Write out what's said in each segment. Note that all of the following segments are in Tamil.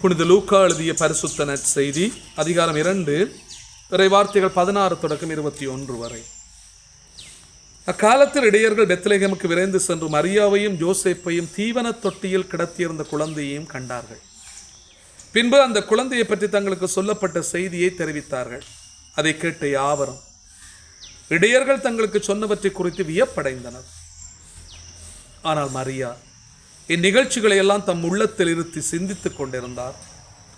புனித லூக்கா எழுதிய பரிசுத்த நற்செய்தி அதிகாரம் இரண்டு பிறை வார்த்தைகள் பதினாறு தொடக்கம் இருபத்தி ஒன்று வரை. அக்காலத்தில் இடையர்கள் பெத்லகேமுக்கு விரைந்து சென்று மரியாவையும் ஜோசேப்பையும் தீவன தொட்டியில் கிடத்தியிருந்த குழந்தையையும் கண்டார்கள். பின்பு அந்த குழந்தையை பற்றி தங்களுக்கு சொல்லப்பட்ட செய்தியை தெரிவித்தார்கள். அதை கேட்ட யாவரும் இடையர்கள் தங்களுக்கு சொன்னவற்றை குறித்து வியப்படைந்தனர். ஆனால் மரியா இந்நிகழ்ச்சிகளை எல்லாம் தம் உள்ளத்தில் இருத்தி சிந்தித்துக் கொண்டிருந்தார்.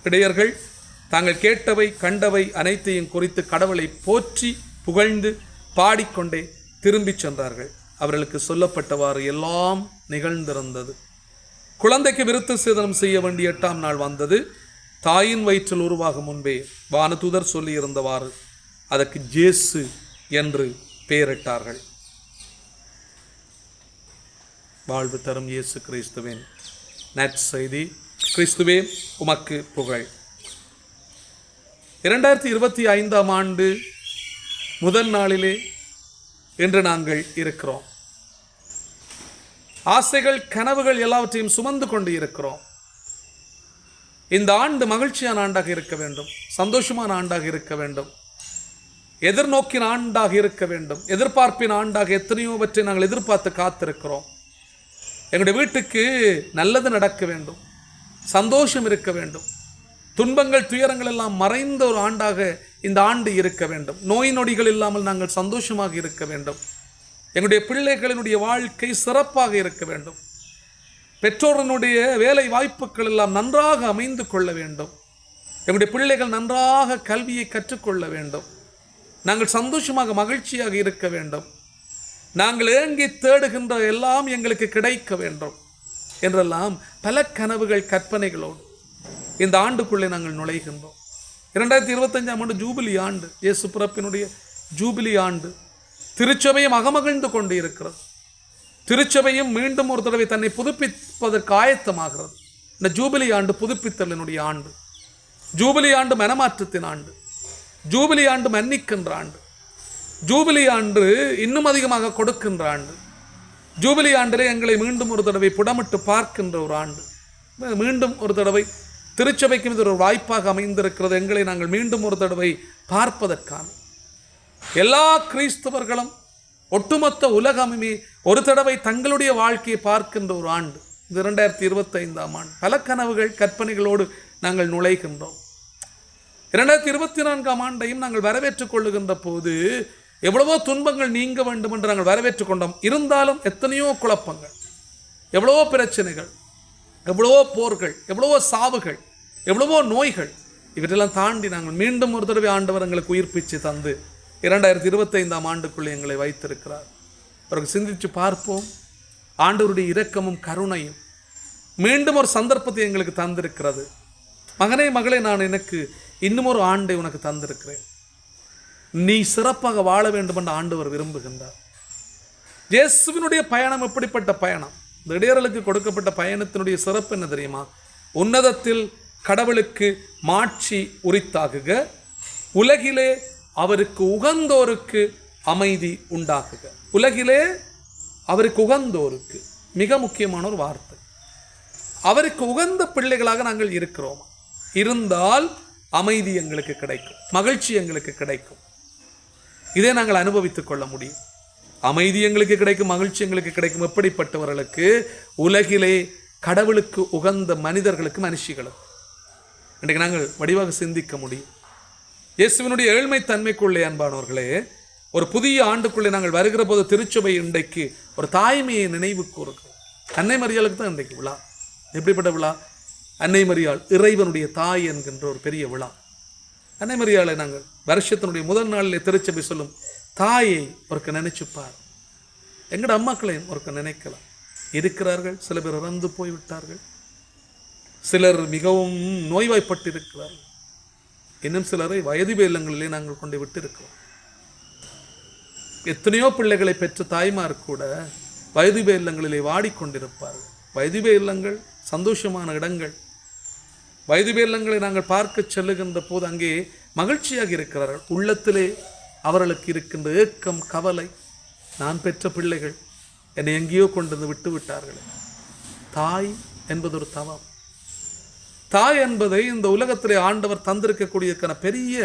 இடையர்கள் தாங்கள் கேட்டவை கண்டவை அனைத்தையும் குறித்து கடவுளை போற்றி புகழ்ந்து பாடிக்கொண்டே திரும்பிச் சென்றார்கள். அவர்களுக்கு சொல்லப்பட்டவாறு எல்லாம் நிகழ்ந்திருந்தது. குழந்தைக்கு விருத்த சேதனம் செய்ய வேண்டிய எட்டாம் நாள் வந்தது. தாயின் வயிற்றில் உருவாகும் முன்பே வானதூதர் சொல்லியிருந்தவாறு அதற்கு ஜேசு என்று பெயரிட்டார்கள். வாழ்வு தரும் இயேசு கிறிஸ்துவின் நற்செய்தி. கிறிஸ்துவே உமக்கு புகழ். இரண்டாயிரத்தி இருபத்தி ஐந்தாம் ஆண்டு முதல் நாளிலே இன்று நாங்கள் இருக்கிறோம். ஆசைகள் கனவுகள் எல்லாவற்றையும் சுமந்து கொண்டு இருக்கிறோம். இந்த ஆண்டு மகிழ்ச்சியான ஆண்டாக இருக்க வேண்டும் சந்தோஷமான ஆண்டாக இருக்க வேண்டும். எதிர்நோக்கின் ஆண்டாக இருக்க வேண்டும் எதிர்பார்ப்பின் ஆண்டாக எத்தனையோவற்றை நாங்கள் எதிர்பார்த்து காத்திருக்கிறோம். எங்களுடைய வீட்டுக்கு நல்லது நடக்க வேண்டும். சந்தோஷம் இருக்க வேண்டும். துன்பங்கள் துயரங்கள் எல்லாம் மறைந்த ஒரு ஆண்டாக இந்த ஆண்டு இருக்க வேண்டும். நோய் நொடிகள் இல்லாமல் நாங்கள் சந்தோஷமாக இருக்க வேண்டும். எங்களுடைய பிள்ளைகளினுடைய வாழ்க்கை சிறப்பாக இருக்க வேண்டும். பெற்றோரனுடைய வேலை வாய்ப்புகள் எல்லாம் நன்றாக அமைந்து கொள்ள வேண்டும். எங்களுடைய பிள்ளைகள் நன்றாக கல்வியை கற்றுக்கொள்ள வேண்டும். நாங்கள் சந்தோஷமாக மகிழ்ச்சியாக இருக்க வேண்டும். நாங்கள் ஏங்கி தேடுகின்ற எல்லாம் எங்களுக்கு கிடைக்க வேண்டும் என்றெல்லாம் பல கனவுகள் கற்பனைகளோடு இந்த ஆண்டுக்குள்ளே நாங்கள் நுழைகின்றோம். இரண்டாயிரத்தி இருபத்தஞ்சாம் ஆண்டு ஜூபிலி ஆண்டு இயேசு பிறப்பினுடைய ஜூபிலி ஆண்டு திருச்சபையும் அகமகிழ்ந்து கொண்டு இருக்கிறது திருச்சபையும் மீண்டும் ஒரு தடவை தன்னை புதுப்பிப்பதற்கு ஆயத்தமாகிறது. இந்த ஜூபிலி ஆண்டு புதுப்பித்தலினுடைய ஆண்டு. ஜூபிலி ஆண்டு மனமாற்றத்தின் ஆண்டு. ஜூபிலி ஆண்டு மன்னிக்கின்ற ஆண்டு. ஜூபிலி ஆண்டு இன்னும் அதிகமாக கொடுக்கின்ற ஆண்டு. ஜூபிலி ஆண்டிலே எங்களை மீண்டும் ஒரு தடவை புடமிட்டு பார்க்கின்ற ஒரு ஆண்டு. மீண்டும் ஒரு தடவை திருச்சபைக்கும் இது ஒரு வாய்ப்பாக அமைந்திருக்கிறது. எங்களை நாங்கள் மீண்டும் ஒரு தடவை பார்ப்பதற்கான எல்லா கிறிஸ்தவர்களும் ஒட்டுமொத்த உலகமுமே ஒரு தடவை தங்களுடைய வாழ்க்கையை பார்க்கின்ற ஒரு ஆண்டு. இது இரண்டாயிரத்தி இருபத்தைந்தாம் ஆண்டு. பல கனவுகள் கற்பனைகளோடு நாங்கள் நுழைகின்றோம். இரண்டாயிரத்தி இருபத்தி நான்காம் ஆண்டையும் நாங்கள் வரவேற்றுக் கொள்ளுகின்ற போது எவ்வளவோ துன்பங்கள் நீங்க வேண்டும் என்று நாங்கள் வரவேற்றுக் கொண்டோம் இருந்தாலும் எத்தனையோ குழப்பங்கள் எவ்வளவோ பிரச்சனைகள் எவ்வளவோ போர்கள் எவ்வளவோ சாவுகள் எவ்வளவோ நோய்கள் இவற்றெல்லாம் தாண்டி நாங்கள் மீண்டும் ஒரு தடவை ஆண்டவர் எங்களுக்கு உயிர்ப்பிச்சு தந்து இரண்டாயிரத்தி இருபத்தைந்தாம் ஆண்டுக்குள்ளே எங்களை வைத்திருக்கிறார். அவருக்கு சிந்தித்து பார்ப்போம். ஆண்டவருடைய இரக்கமும் கருணையும் மீண்டும் ஒரு சந்தர்ப்பத்தை எங்களுக்கு தந்திருக்கிறது. மகனே மகளே நான் எனக்கு இன்னும் ஒரு ஆண்டை உனக்கு தந்திருக்கிறேன். நீ சிறப்பாக வாழ வேண்டும் என்று ஆண்டவர் விரும்புகின்றார். இயேசுவினுடைய பயணம் எப்படிப்பட்ட பயணம்? இந்த இடையர்களுக்கு கொடுக்கப்பட்ட பயணத்தினுடைய சிறப்பு என்ன தெரியுமா? உன்னதத்தில் கடவுளுக்கு மாட்சி உரித்தாகுக. உலகிலே அவருக்கு உகந்தோருக்கு அமைதி உண்டாகுக. உலகிலே அவருக்கு உகந்தோருக்கு மிக முக்கியமான ஒரு வார்த்தை. அவருக்கு உகந்த பிள்ளைகளாக நாங்கள் இருக்கிறோம்? இருந்தால் அமைதி எங்களுக்கு கிடைக்கும். மகிழ்ச்சி எங்களுக்கு கிடைக்கும். இதை நாங்கள் அனுபவித்துக் கொள்ள முடியும். அமைதி எங்களுக்கு கிடைக்கும் மகிழ்ச்சி எங்களுக்கு கிடைக்கும். எப்படிப்பட்டவர்களுக்கு? உலகிலே கடவுளுக்கு உகந்த மனிதர்களுக்கு மனுஷிகளும் இன்றைக்கு நாங்கள் வடிவாக சிந்திக்க முடியும். இயேசுவினுடைய ஏழ்மை தன்மைக்குள்ளே அன்பானவர்களே ஒரு புதிய ஆண்டுக்குள்ளே நாங்கள் வருகிற போது திருச்சபை இன்றைக்கு ஒரு தாய்மையை நினைவு கூறுகிறோம் அன்னை மரியாளுக்கு தான் இன்றைக்கு விழா. எப்படிப்பட்ட விழா? அன்னை மரியாள் இறைவனுடைய தாய் என்கின்ற ஒரு பெரிய விழா. அனைமரியாளை நாங்கள் வருஷத்தினுடைய முதல் நாளிலே திருச்சபை சொல்லும் தாயை ஒருக்க நினைச்சுப்பார். எங்கட அம்மாக்களையும் ஒருக்க நினைக்கலாம். இருக்கிறார்கள் சில பேர் இறந்து போய்விட்டார்கள். சிலர் மிகவும் நோய்வாய்ப்பட்டு இருக்கிறார்கள் இன்னும் சிலரை வயது இல்லங்களிலே நாங்கள் கொண்டு விட்டு இருக்கிறோம் எத்தனையோ பிள்ளைகளை பெற்ற தாய்மார் கூட வயது இல்லங்களிலே வாடிக்கொண்டிருப்பார்கள். வயது இல்லங்கள் சந்தோஷமான இடங்கள் வயது இல்லங்களை நாங்கள் பார்க்க செல்லுகின்ற போது அங்கே மகிழ்ச்சியாக இருக்கிறார்கள். உள்ளத்திலே அவர்களுக்கு இருக்கின்ற ஏக்கம் கவலை நான் பெற்ற பிள்ளைகள் என்னை எங்கேயோ கொண்டு வந்து விட்டு விட்டார்களே. தாய் என்பது ஒரு தவம். தாய் என்பதை இந்த உலகத்திலே ஆண்டவர் தந்திருக்கக்கூடியதுக்கான பெரிய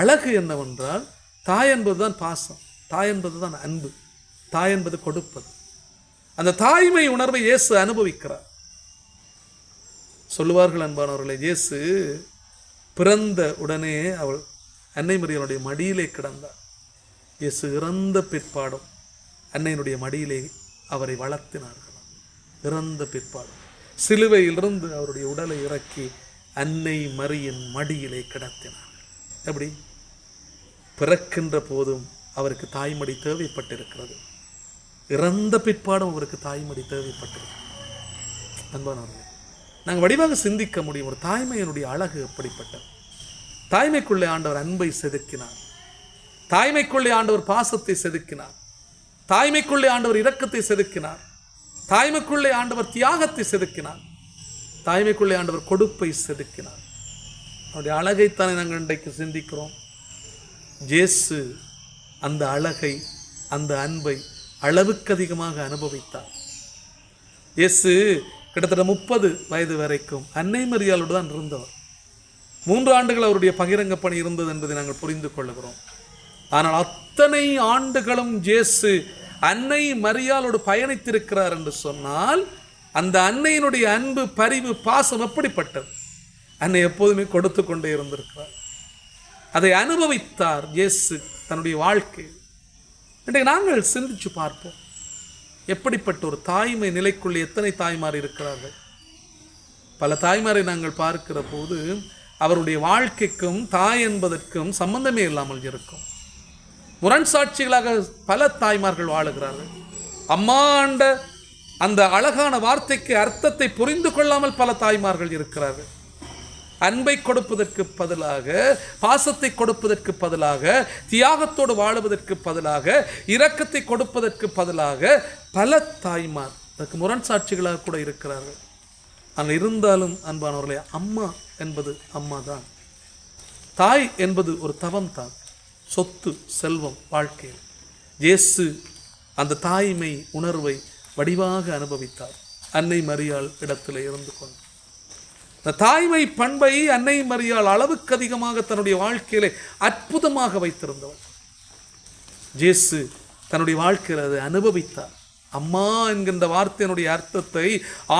அழகு என்னவென்றால் தாய் என்பதுதான் பாசம் தாய் என்பது தான் அன்பு தாய் என்பது கொடுப்பது. அந்த தாய்மை உணர்வை இயேசு அனுபவிக்கிறார். சொல்லுவார்கள் அன்பானவர்களே இயேசு பிறந்த உடனே அவள் அன்னை மரியனுடைய மடியிலே கிடந்தார் இயேசு இறந்த பிற்பாடும் அன்னையினுடைய மடியிலே அவரை வளர்த்தினார்கள். இறந்த பிற்பாடும். சிலுவையிலிருந்து அவருடைய உடலை இறக்கி அன்னை மரியின் மடியிலே கிடத்தினார்கள் எப்படி? பிறக்கின்ற போதும் அவருக்கு தாய்மடி தேவைப்பட்டிருக்கிறது. இறந்த பிற்பாடும் அவருக்கு தாய்மடி தேவைப்பட்டிருக்கு அன்பானவர்கள் நாங்கள் வடிவாக சிந்திக்க முடியும். ஒரு தாய்மையினுடைய அழகு எப்படிப்பட்டது? தாய்மைக்குள்ளே ஆண்டவர் அன்பை செதுக்கினார். தாய்மைக்குள்ளே ஆண்டவர் பாசத்தை செதுக்கினார். தாய்மைக்குள்ளே ஆண்டவர் இரக்கத்தை செதுக்கினார். தாய்மைக்குள்ளே ஆண்டவர் தியாகத்தை செதுக்கினார். தாய்மைக்குள்ளே ஆண்டவர் கொடுப்பை செதுக்கினார். அவருடைய அழகைத்தானே நாங்கள் இன்றைக்கு சிந்திக்கிறோம். ஜேசு அந்த அழகை அந்த அன்பை அளவுக்கு அதிகமாக அனுபவித்தார். இயேசு கிட்டத்தட்ட முப்பது வயது வரைக்கும் அன்னை மரியாளோடு தான் இருந்தவர். மூன்று ஆண்டுகள் அவருடைய பகிரங்க பணி இருந்தது என்பதை நாங்கள் புரிந்து கொள்ளுகிறோம் ஆனால் அத்தனை ஆண்டுகளும் ஜேசு அன்னை மரியாளோடு பயணித்திருக்கிறார் என்று சொன்னால் அந்த அன்னையினுடைய அன்பு பரிவு பாசம் எப்படிப்பட்டது? அன்னை எப்போதுமே கொடுத்து கொண்டே இருந்திருக்கிறார். அதை அனுபவித்தார் இயேசு தன்னுடைய வாழ்க்கை இன்றைக்கு நாங்கள் சிந்திச்சு பார்ப்போம். எப்படிப்பட்ட ஒரு தாய்மை நிலைக்குள் எத்தனை தாய்மார் இருக்கிறார்கள்? பல தாய்மாரை நாங்கள் பார்க்கிற போது அவருடைய வாழ்க்கைக்கும் தாய் என்பதற்கும் சம்பந்தமே இல்லாமல் இருக்கும். முரண் சாட்சிகளாக பல தாய்மார்கள் வாழுகிறார்கள். அம்மா ஆண்ட அந்த அழகான வார்த்தைக்கு அர்த்தத்தை புரிந்து கொள்ளாமல் பல தாய்மார்கள் இருக்கிறார்கள். அன்பை கொடுப்பதற்கு பதிலாக பாசத்தை கொடுப்பதற்கு பதிலாக தியாகத்தோடு வாழுவதற்கு பதிலாக இரக்கத்தை கொடுப்பதற்கு பதிலாக பல தாய்மார் அதற்கு முரண் சாட்சிகளாக கூட இருக்கிறார்கள். ஆனால் இருந்தாலும் அன்பானவர்களே அம்மா என்பது அம்மா தான் தாய் என்பது ஒரு தவம் தான் சொத்து செல்வம் வாழ்க்கையில் இயேசு அந்த தாய்மை உணர்வை வடிவாக அனுபவித்தார். அன்னை மரியாள் இடத்துல இருந்து கொண்டு. இந்த தாய்மை பண்பை அன்னை மரியாள் அளவுக்கு அதிகமாக தன்னுடைய வாழ்க்கையிலே அற்புதமாக வைத்திருந்தவர் ஜேசு தன்னுடைய வாழ்க்கையில் அதை அனுபவித்தார். அம்மா என்கின்ற வார்த்தையினுடைய அர்த்தத்தை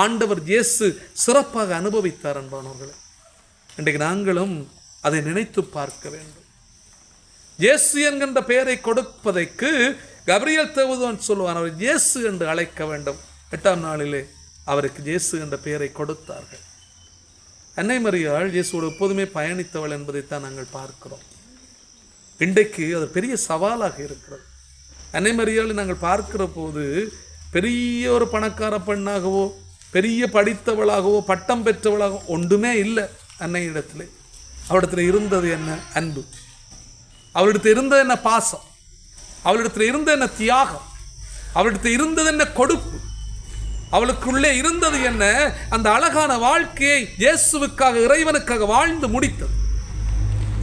ஆண்டவர் இயேசு சிறப்பாக அனுபவித்தார் அன்பானவர்களே. இன்றைக்கு நாங்களும் அதை நினைத்து பார்க்க வேண்டும். இயேசு என்கின்ற பெயரை கொடுப்பதற்கு கபிரியல் தேவதோன் சொல்லுவான் அவர் இயேசு என்று அழைக்க வேண்டும். எட்டாம் நாளிலே அவருக்கு இயேசு என்ற பெயரை கொடுத்தார்கள். அன்னை மரியாள் இயேசுவோடு எப்போதுமே பயணித்தவள் என்பதைத்தான் நாங்கள் பார்க்கிறோம். இன்றைக்கு அது பெரிய சவாலாக இருக்கிறது. அன்னை மரியாளை நாங்கள் பார்க்கிற போது பெரிய ஒரு பணக்கார பெண்ணாகவோ பெரிய படித்தவளாகவோ பட்டம் பெற்றவளாகவோ ஒன்றுமே இல்லை அன்னை இடத்துல அவளிடத்துல இருந்தது என்ன? அன்பு. அவளிடத்தில் இருந்தது என்ன பாசம்? அவளிடத்தில் இருந்தது என்ன தியாகம்? அவளிடத்தில் இருந்தது என்ன கொடுப்பு? அவளுக்குள்ளே இருந்தது என்ன? அந்த அழகான வாழ்க்கையை இயேசுவுக்காக இறைவனுக்காக வாழ்ந்து முடித்தது.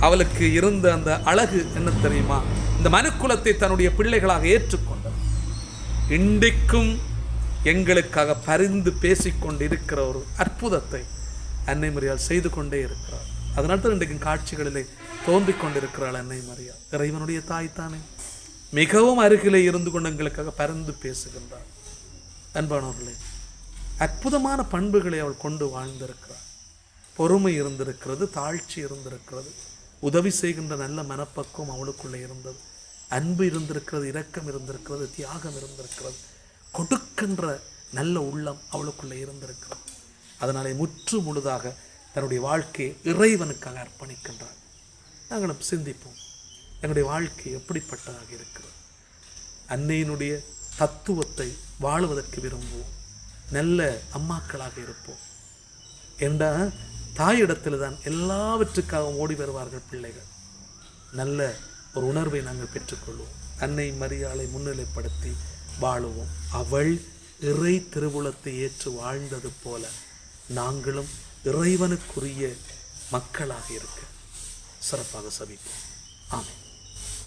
அவளுக்கு இருந்த அந்த அழகு என்ன தெரியுமா? இந்த மனுக்குலத்தை தன்னுடைய பிள்ளைகளாக ஏற்றுக்கொண்டது. இன்றைக்கும் எங்களுக்காக பரிந்து பேசிக்கொண்டு இருக்கிற ஒரு அற்புதத்தை அன்னை மரியாள் செய்து கொண்டே இருக்கிறார். அதனால தான் இன்றைக்கும் காட்சிகளிலே தோன்றிக் கொண்டிருக்கிறாள் அன்னை மரியாள். இறைவனுடைய தாய் தானே. மிகவும் அருகிலே இருந்து கொண்டு எங்களுக்காக பரிந்து பேசுகின்றார். அன்பானவர்களே அற்புதமான பண்புகளை அவள் கொண்டு வாழ்ந்திருக்கிறார் பொறுமை இருந்திருக்கிறது தாழ்ச்சி இருந்திருக்கிறது. உதவி செய்கின்ற நல்ல மனப்பக்குவம் அவளுக்குள்ளே இருந்தது. அன்பு இருந்திருக்கிறது இரக்கம் இருந்திருக்கிறது தியாகம் இருந்திருக்கிறது. கொடுக்கின்ற நல்ல உள்ளம் அவளுக்குள்ளே இருந்திருக்கிறது. அதனாலே முற்று முழுதாக தன்னுடைய வாழ்க்கையை இறைவனுக்காக அர்ப்பணிக்கின்றார். நாங்களும் சிந்திப்போம் எங்களுடைய வாழ்க்கை எப்படிப்பட்டதாக இருக்கிறது? அன்னையினுடைய தத்துவத்தை வாழுவதற்கு விரும்புவோம். நல்ல அம்மாக்களாக இருப்போம். என்றால் தாயிடத்தில் தான் எல்லாவற்றுக்காகவும் ஓடி வருவார்கள் பிள்ளைகள். நல்ல ஒரு உணர்வை நாங்கள் பெற்றுக்கொள்வோம். அன்னை மரியாளை முன்னிலைப்படுத்தி வாழுவோம். அவள் இறை திருவுளத்தை ஏற்று வாழ்ந்தது போல நாங்களும் இறைவனுக்குரிய மக்களாக இருக்க சிறப்பாக சபிப்போம். ஆமாம்